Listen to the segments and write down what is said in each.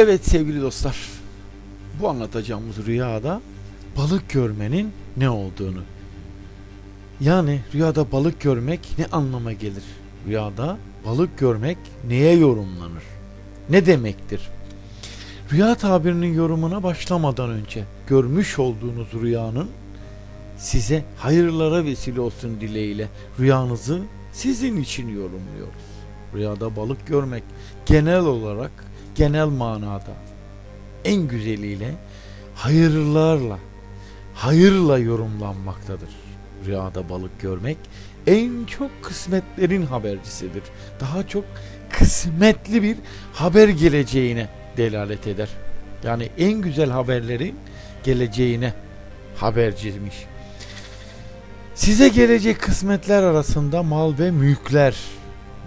Evet sevgili dostlar. Bu anlatacağımız rüyada balık görmenin ne olduğunu. Yani rüyada balık görmek ne anlama gelir? Rüyada balık görmek neye yorumlanır? Ne demektir? Rüya tabirinin yorumuna başlamadan önce görmüş olduğunuz rüyanın size hayırlara vesile olsun dileğiyle rüyanızı sizin için yorumluyoruz. Rüyada balık görmek genel olarak genel manada en güzeliyle hayırlarla hayırla yorumlanmaktadır. Rüyada balık görmek en çok kısmetlerin habercisidir. Daha çok kısmetli bir haber geleceğine delalet eder. Yani en güzel haberlerin geleceğine haberciymiş. Size gelecek kısmetler arasında mal ve mülkler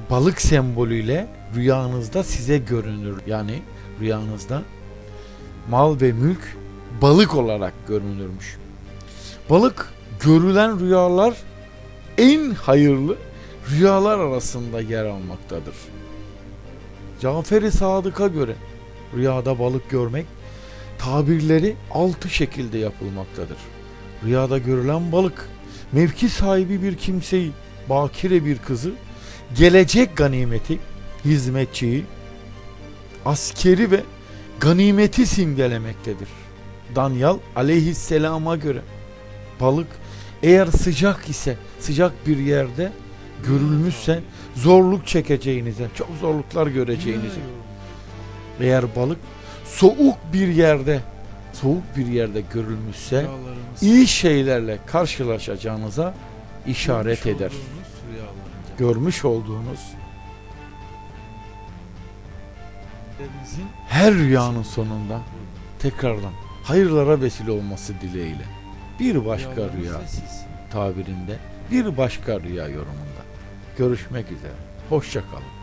balık sembolüyle rüyanızda size görünür. Yani rüyanızda mal ve mülk balık olarak görünürmüş. Balık görülen rüyalar en hayırlı rüyalar arasında yer almaktadır. Cafer-i Sadık'a göre rüyada balık görmek tabirleri altı şekilde yapılmaktadır. Rüyada görülen balık mevki sahibi bir kimseyi, bakire bir kızı, gelecek ganimeti, hizmetçiyi, askeri ve ganimeti simgelemektedir. Danyal aleyhisselama göre balık eğer sıcak ise sıcak bir yerde görülmüşse zorluk çekeceğinize, çok zorluklar göreceğinizi. Eğer balık soğuk bir yerde, soğuk bir yerde görülmüşse iyi şeylerle karşılaşacağınıza işaret görmüş eder. Görmüş olduğunuz her rüyanın sonunda tekrardan hayırlara vesile olması dileğiyle bir başka rüya tabirinde bir başka rüya yorumunda görüşmek üzere. Hoşça kalın.